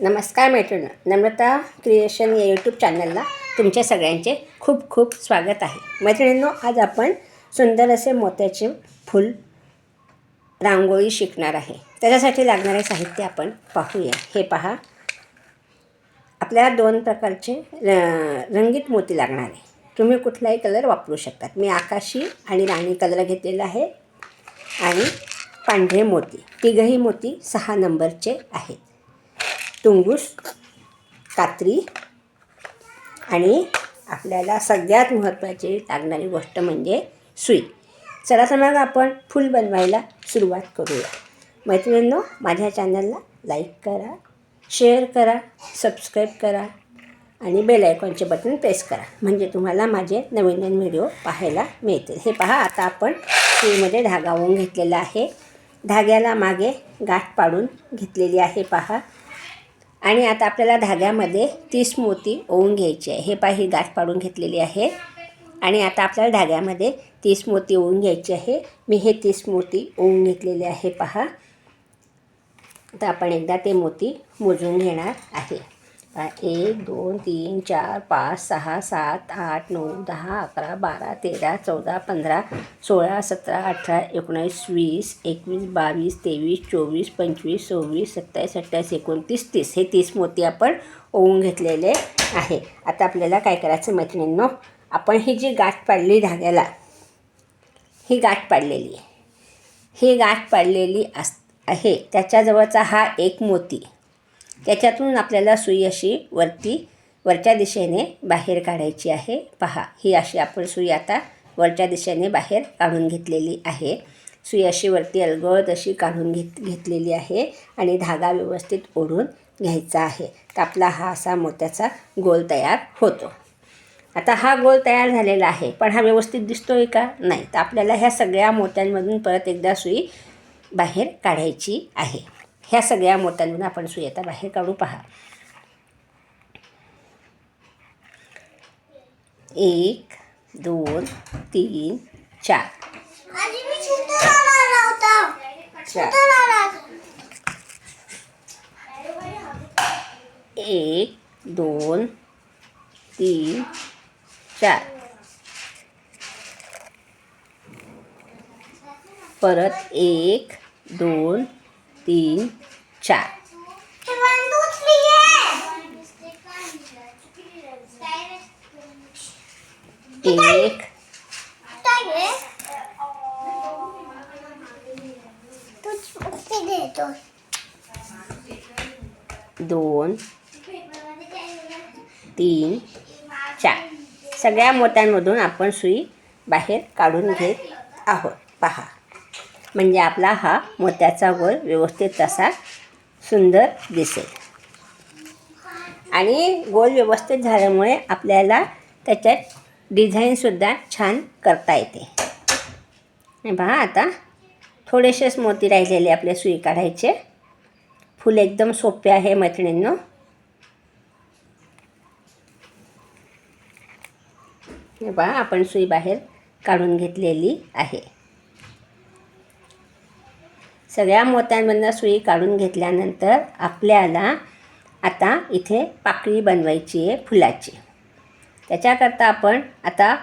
नमस्कार मैत्रिणी नम्रता क्रिएशन या यूट्यूब चॅनलला तुमच्या सगळ्यांचे खूप खूप स्वागत आहे. मैत्रिणींनो आज आपण सुंदर असे मोत्याचे फूल रांगोळी शिकणार आहे. त्याच्यासाठी लागणारे साहित्य आपण पाहूया. हे पहा. आपल्याला दोन प्रकारचे र- रंगीत मोती लागणार आहे. तुम्ही कुठलाही कलर वापरू शकतात. मी आकाशी आणि राणी कलर घेतलेला आहे आणि पांढरे मोती. तिघही मोती सहा नंबरचे आहेत. तुंगूस कात्री आणि आपल्याला सगळ्यात महत्त्वाची लागणारी गोष्ट म्हणजे सुई. चला तर मग आपण फूल बनवायला सुरुवात करूया. मैत्रिणींनो माझ्या चॅनलला लाईक करा शेअर करा सबस्क्राईब करा आणि बेल आयकॉनचे बटन प्रेस करा. म्हणजे तुम्हाला माझे नवीन नवीन व्हिडिओ पाहायला मिळतील. हे पहा आता आपण सुईमध्ये धागा ओवून घेतलेला आहे. धाग्याला मागे गाठ पाडून घेतलेली आहे पहा. आणि आता आपल्याला धाग्यामध्ये तीस मोती ओवून घ्यायची आहे. हे पाही गाठ पाडून घेतलेली आहे. आणि आता आपल्याला धाग्यामध्ये तीस मोती ओवून घ्यायची आहे. मी हे तीस मोती ओवून घेतलेले आहे पहा. आता आपण एकदा ते मोती मोजून घेणार आहे. एक दोन तीन चार पाच सहा सात आठ नऊ दहा अकरा बारा तेरा चौदा पंधरा सोळा सतरा अठरा एकोणीस वीस एकवीस बावीस तेवीस चोवीस पंचवीस सव्वीस सत्तावीस अठ्ठावीस एकोणतीस तीस. हे तीस मोती आपण ओवून घेतलेले आहे. आता आपल्याला काय करायचं मैत्रिणींनो? आपण ही जी गाठ पाडली धाग्याला ही गाठ पाडलेली ही गाठ पाडलेली अस आहे. त्याच्याजवळचा हा एक मोती. त्याच्यातून आपल्याला सुई अशी वरती वरच्या दिशेने बाहेर काढायची आहे. पहा ही अशी आपण सुई आता वरच्या दिशेने बाहेर काढून घेतलेली आहे. सुई अशी वरती अलगद अशी काढून घेत घेतलेली आहे आणि धागा व्यवस्थित ओढून घ्यायचा आहे. तर आपला हा असा मोत्याचा गोल तयार होतो. आता हा गोल तयार झालेला आहे पण हा व्यवस्थित दिसतोय का? नाही. तर आपल्याला ह्या सगळ्या मोत्यांमधून परत एकदा सुई बाहेर काढायची आहे. ह्या सगळ्या मोत्यांमधून आपण सुई आता बाहेर काढू पहा. एक दोन तीन चार. चार. एक दोन तीन चार. परत एक दोन तीन चार. एक. दोन. तीन चार. सगळ्या मोत्यांमधून आपण सुई बाहेर काढून घेत आहोत. पहा. म्हणजे आपला हा मोत्याचा गोल व्यवस्थित तसा सुंदर दिसेल. आणि गोल व्यवस्थित झाल्यामुळे आपल्याला त्याच्यात डिझाईनसुद्धा छान करता येते. पहा आता थोडेसेच मोती राहिलेले आपले सुई काढायचे. फूल एकदम सोपे आहे मैत्रिणींनो. पहा आपण सुई बाहेर काढून घेतलेली आहे. सगळ्या मोत्यांमधनं सुई काढून घेतल्यानंतर आपल्याला आता इथे पाकळी बनवायची आहे फुलाची. त्याच्याकरता आपण आता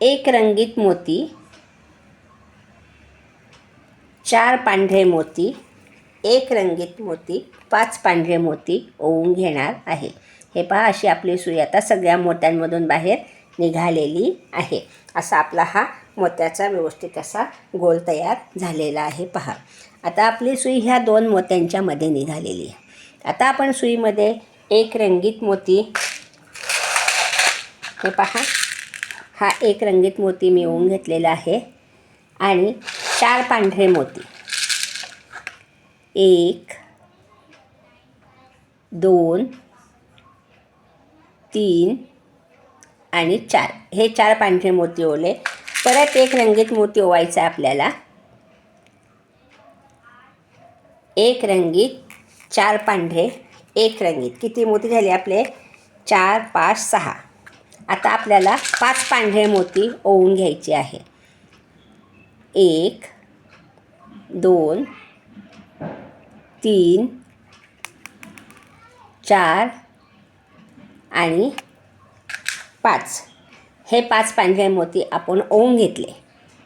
एक रंगीत मोती चार पांढरे मोती एक रंगीत मोती पाच पांढरे मोती ओवून घेणार आहे. हे पहा अशी आपली सुई आता सगळ्या मोत्यांमधून बाहेर निघालेली आहे. असा आपला हा मोत्याचा व्यवस्थित असा गोल तयार झालेला आहे. पहा. आता आपली सुई ह्या दोन मोत्यांच्या मध्ये निघालेली आहे. आता आपण सुईमध्ये एक रंगीत मोती हे पहा. हा एक रंगीत मोती मी ओवून घेतलेला आहे. आणि चार पांढरे मोती. एक दोन तीन आणि चार. हे चार पांढरे मोती ओले परत एक रंगीत मोती ओवायचा आहे आपल्याला. एक रंगीत चार पांढरे एक रंगीत. किती मोती झाले आपले? चार पाच सहा. आता आपल्याला पाच पांढरे मोती ओवून घ्यायचे आहे. एक दोन तीन चार आणि पाच. हे पाच पांढरे मोती आपण ओवून घेतले.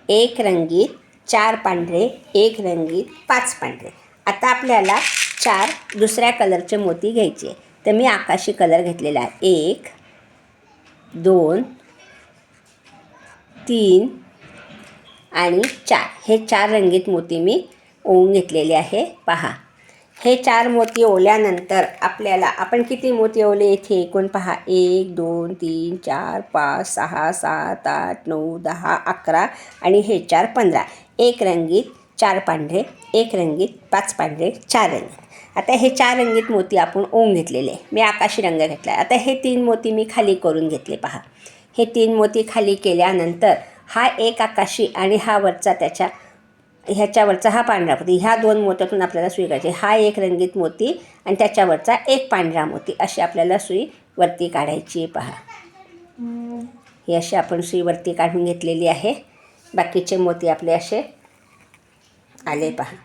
एक रंगीत चार पांढरे एक रंगीत पाच पांढरे. आता आपल्याला चार दुसऱ्या कलरचे मोती घ्यायचे. तर मी आकाशी कलर घेतलेला आहे. एक दोन तीन आणि चार. हे चार रंगीत मोती मी ओवून घेतलेले आहे. पहा. हे चार मोती ओवल्यानंतर आपल्याला आपण किती मोती ओवले इथे? एकूण पहा. एक दोन तीन चार पाच सहा सात आठ नऊ दहा अकरा आणि हे चार पंधरा. एक रंगीत चार पांढरे एक रंगीत पाच पांढरे चार रंगीत. आता हे चार रंगीत मोती आपण ओवून घेतलेले. मी आकाशी रंग घेतला आता हे तीन मोती मी खाली करून घेतले पहा. हे तीन मोती खाली केल्यानंतर हा एक आकाशी आणि हा वरचा त्याच्या ह्याच्यावरचा हा पांढरा मोती ह्या दोन मोत्यातून आपल्याला सुई काढायची. हा एक रंगीत मोती आणि त्याच्यावरचा एक पांढरा मोती अशी आपल्याला सुई वरती काढायची पहा. ही अशी आपण सुई वरती काढून घेतलेली आहे. बाकीचे मोती आपले असे आले पहा.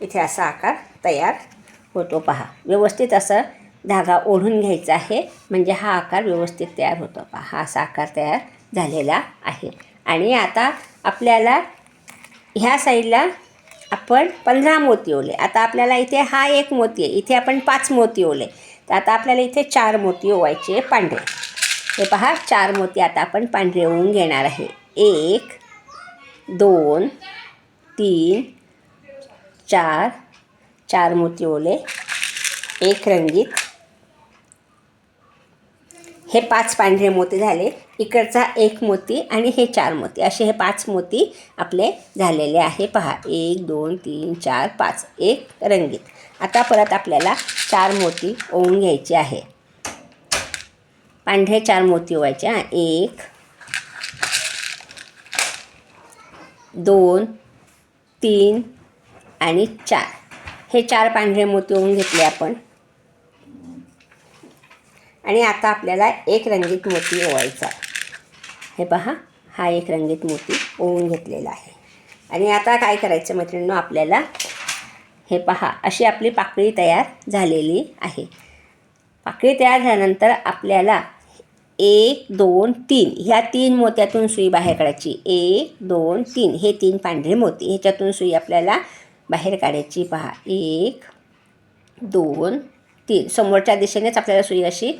इथे असा आकार तयार होतो पहा. व्यवस्थित असं धागा ओढून घ्यायचा आहे. म्हणजे हा आकार व्यवस्थित तयार होतो पहा. हा असा आकार तयार झालेला आहे. आणि आता आपल्याला ह्या साईडला आपण पंधरा मोती ओले. आता आपल्याला इथे हा एक मोती आहे. इथे आपण पाच मोती ओले. तर आता आपल्याला इथे चार मोती ओवायचे पांढरे. हे पहा चार मोती आता आपण पांढरे ओवून घेणार आहे. एक दोन तीन चार. चार मोती ओले. एक रंगीत. हे पाच पांढरे मोती झाले. इकडचा एक मोती आणि हे चार मोती. असे हे पाच मोती आपले झालेले आहे. पहा एक दोन तीन चार पाच. एक रंगीत. आता परत आपल्याला चार मोती ओवून घ्यायचे आहे. पांढरे चार मोती ओवायचे. एक दोन तीन आणि चार. हे चार पांढरे मोती ओवून घेतले आपण. आणि आता आपल्याला एक रंगीत मोती ओवायचा हे पहा हा एक रंगीत मोती ओवून घेतलेला आहे. आणि आता काय करायचं मैत्रिणींनो आपल्याला हे पहा अशी आपली पाकळी तयार झालेली आहे. पाकळी तयार झाल्यानंतर आपल्याला एक दोन तीन ह्या तीन मोत्यातून सुई बाहेर काढायची. एक दोन तीन हे तीन पांढरे मोती ह्याच्यातून सुई आपल्याला बाहेर काढायची. पहा एक दोन तीन समोरच्या दिशेनेच आपल्याला सुई अशी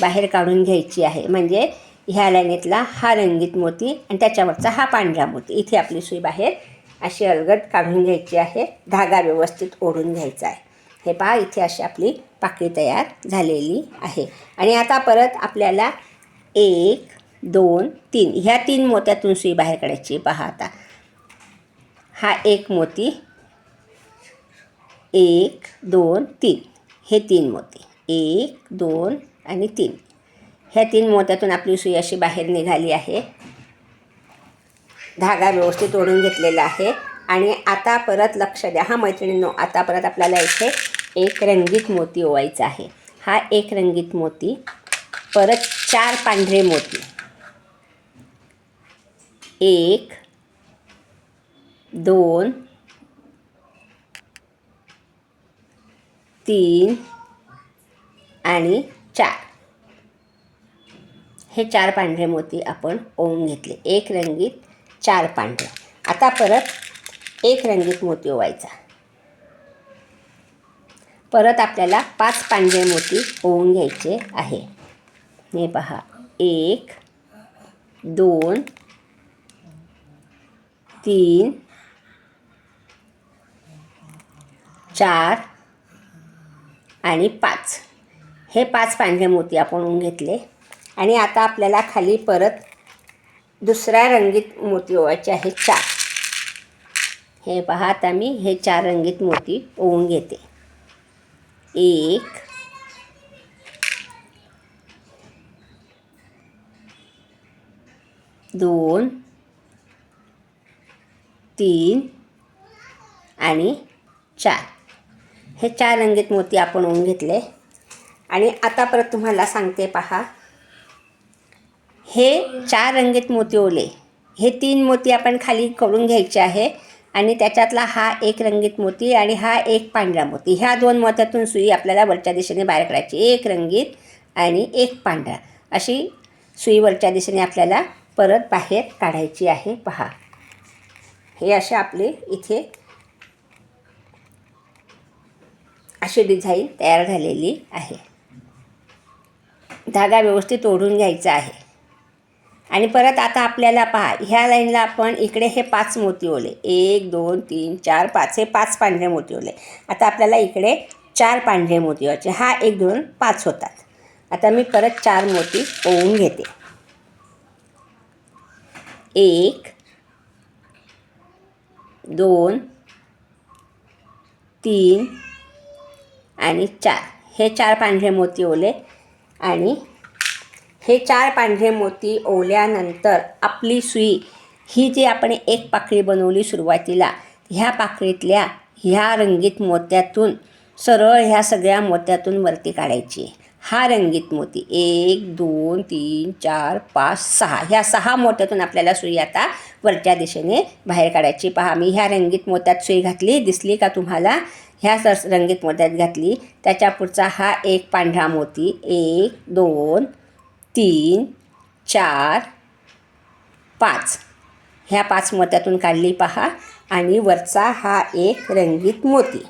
बाहेर काढून घ्यायची आहे. म्हणजे ह्या लाईनीतला हा रंगीत मोती आणि त्याच्यावरचा हा पांढरा मोती. इथे आपली सुई बाहेर अशी अलगद काढून घ्यायची आहे. धागा व्यवस्थित ओढून घ्यायचा आहे. हे पहा इथे अशी आपली पाकळी तयार झालेली आहे. आणि आता परत आपल्याला एक दोन तीन ह्या तीन मोत्यातून सुई बाहेर काढायची. पहा आता. हा एक मोती. एक दोन तीन. हे तीन मोती. एक दोन आणि तीन. ह्या तीन मोत्यातून आपली सुई अशी बाहेर निघाली आहे. धागा व्यवस्थित ओढून घेतलेला आहे. आणि आता परत लक्ष द्या. हा मैत्रिणींनो आता परत आपल्याला इथे एक रंगीत मोती ओवायचा आहे. हा एक रंगीत मोती परत चार पांढरे मोती. एक दोन तीन आणि चार. हे चार पांढरे मोती आपण ओवून घेतले. एक रंगीत चार पांढरे. आता परत एक रंगीत मोती ओवायचा. परत आपल्याला पाच पांढरे मोती ओवून घ्यायचे आहे. हे पहा. एक दोन तीन चार आणि पाच. हे पाच पांढरे मोती आपण घेतले. आणि आता आपल्याला खाली परत दुसऱ्या रंगीत मोती ओवायचे आहे चार. हे पहा आता मी हे चार रंगीत मोती ओवून घेते. एक दोन तीन आणि चार. हे चार रंगीत मोती आपण ओन घेतले. आणि आता परत तुम्हाला सांगते पहा. हे चार रंगीत मोती ओले. हे तीन मोती आपण खाली करून घ्यायचे आहे. आणि त्याच्यातला हा एक रंगीत मोती आणि हा एक पांढरा मोती. ह्या दोन मोत्यातून सुई आपल्याला वरच्या दिशेने बाहेर काढायची. एक रंगीत आणि एक पांढरा. अशी सुई वरच्या दिशेने आपल्याला परत बाहेर काढायची आहे. पहा. हे असे आपले इथे अशी डिझाईन तयार झालेली आहे. धागा व्यवस्थित ओढून घ्यायचा आहे. आणि परत आता आपल्याला पहा ह्या लाईनला आपण इकडे हे पाच मोती ओले. एक दोन तीन चार पाच हे पाच पांढरे मोती ओले. आता आपल्याला इकडे चार पांढरे मोती व्हायचे हा एक दोन पाच होतात. आता मी परत चार मोती ओवून घेते. एक दोन तीन आणि चार हे चार पांढरे मोती ओले आणि हे चार पांढरे मोती ओवल्यानंतर आपली सुई ही जी आपण एक पाकळी बनवली सुरुवातीला ह्या पाकळीतल्या ह्या रंगीत मोत्यातून सरळ ह्या सगळ्या मोत्यातून वरती काढायची. हा रंगीत मोती एक दोन तीन चार पाच सहा ह्या सहा मोत्यातून आपल्याला सुई आता वरच्या दिशेने बाहेर काढायची. पहा मी ह्या रंगीत मोत्यात सुई घातली दिसली का तुम्हाला? ह्या सरस रंगीत मोत्यात घातली. त्याच्या पुढचा हा एक पांढरा मोती. एक दोन तीन चार पाच. ह्या पाच मोत्यातून काढली पहा. आणि वरचा हा एक रंगीत मोती.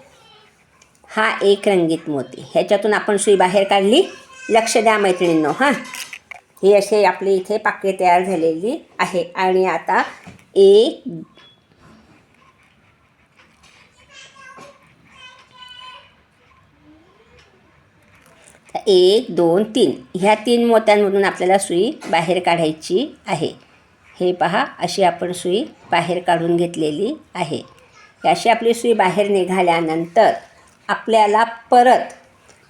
हा एक रंगीत मोती. ह्याच्यातून आपण सुई बाहेर काढली. लक्ष द्या मैत्रिणींनो हां. ही असे आपली इथे पाकळी तयार झालेली आहे. आणि आता एक एक दोन तीन. ह्या तीन मोत्यांमधून आपल्याला सुई बाहेर काढायची आहे. हे पहा अशी आपण सुई बाहेर काढून घेतलेली आहे. अशी आपली सुई बाहेर निघाल्यानंतर आपल्याला परत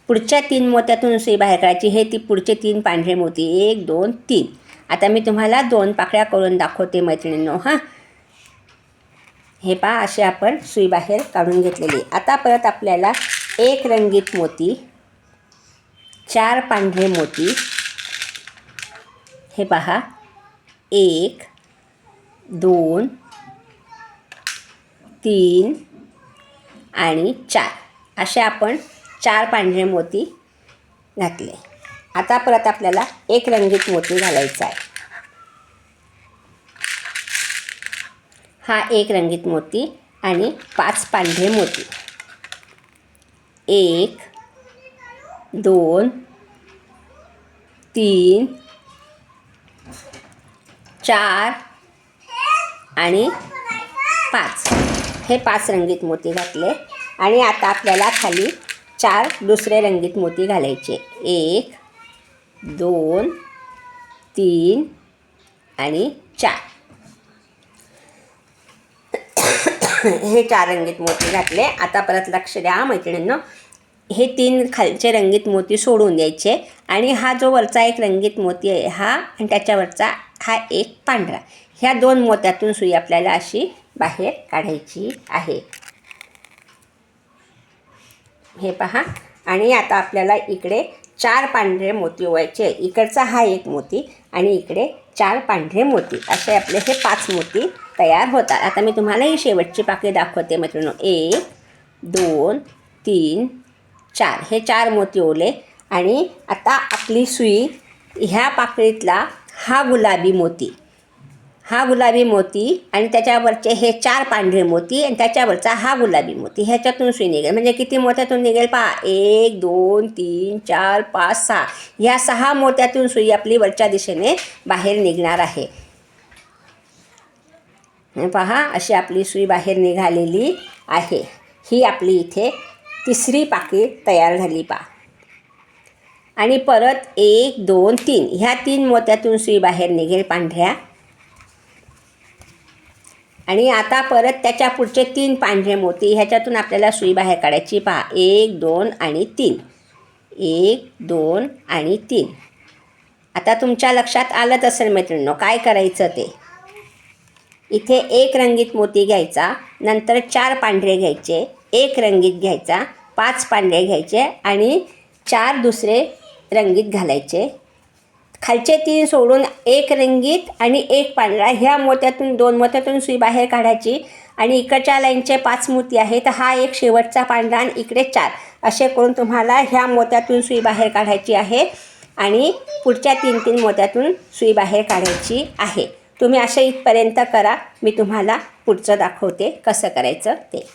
पुढच्या तीन मोत्यातून सुई बाहेर काढायची. हे ती पुढचे तीन पांढरे मोती. एक दोन तीन. आता मी तुम्हाला दोन पाकळ्या करून दाखवते मैत्रिणींनो. हां. हे पहा असे आपण सुई बाहेर काढून घेतलेली. आता परत आपल्याला एक रंगीत मोती चार पांढरे मोती. हे पहा. एक दोन तीन आणि चार. असे आपण चार पांढरे मोती घातले. आता परत आपल्याला एक रंगीत मोती घालायचा आहे. हा एक रंगीत मोती आणि पाच पांढरे मोती. एक दोन तीन चार आणि पाच. हे पाच रंगीत मोती घातले. आणि आता आपल्याला खाली चार दुसरे रंगीत मोती घालायचे. एक दोन तीन आणि चार. हे चार रंगीत मोती घातले. आता परत लक्ष द्या मैत्रिणींना. हे तीन खालचे रंगीत मोती सोडून द्यायचे आणि हा जो वरचा एक रंगीत मोती आहे हा आणि त्याच्यावरचा हा एक पांढरा. ह्या दोन मोत्यातून सुई आपल्याला अशी बाहेर काढायची आहे. हे पहा. आणि आता आपल्याला इकडे चार पांढरे मोती व्हायचे इकडचा हा एक मोती आणि इकडे चार पांढरे मोती. असे आपले हे पाच मोती तयार होतात. आता मी तुम्हाला ही शेवटची पाकळी दाखवते मित्रांनो. एक दोन तीन चार हे चार मोती ओले. आणि आता आपली सुई ह्या पाकळीतला हा गुलाबी मोती. हा गुलाबी मोती आणि त्याच्यावरचे हे चार पांढरे मोती आणि त्याच्यावरचा हा गुलाबी मोती. ह्याच्यातून सुई निघेल. म्हणजे किती मोत्यातून निघेल पहा. एक दोन तीन चार पाच सहा. ह्या सहा मोत्यातून सुई आपली वरच्या दिशेने बाहेर निघणार आहे. पहा अशी आपली सुई बाहेर निघालेली आहे. ही आपली इथे तिसरी पाकळी तयार झाली पहा आणि परत एक दोन तीन. ह्या तीन मोत्यातून सुई बाहेर निघेल पांढऱ्या. आणि आता परत त्याच्या पुढचे तीन पांढरे मोती ह्याच्यातून आपल्याला सुई बाहेर काढायची. पहा एक दोन आणि तीन. एक दोन आणि तीन. आता तुमच्या लक्षात आलंच असेल मैत्रिणींनो काय करायचं ते? इथे एक रंगीत मोती घ्यायचा नंतर चार पांढरे घ्यायचे. एक रंगीत घ्यायचा पाच पांढरे घ्यायचे आणि चार दुसरे रंगीत घालायचे. खालचे तीन सोडून एक रंगीत आणि एक पांढरा. ह्या मोत्यातून दोन मोत्यातून सुई बाहेर काढायची आणि इकडच्या लाईनचे पाच मोती आहे तर हा एक शेवटचा पांढरा आणि इकडे चार. असे करून तुम्हाला ह्या मोत्यातून सुई बाहेर काढायची आहे आणि पुढच्या तीन तीन मोत्यातून सुई बाहेर काढायची आहे. तुम्ही असे इथपर्यंत करा. मी तुम्हाला पुढचं दाखवते कसं करायचं ते.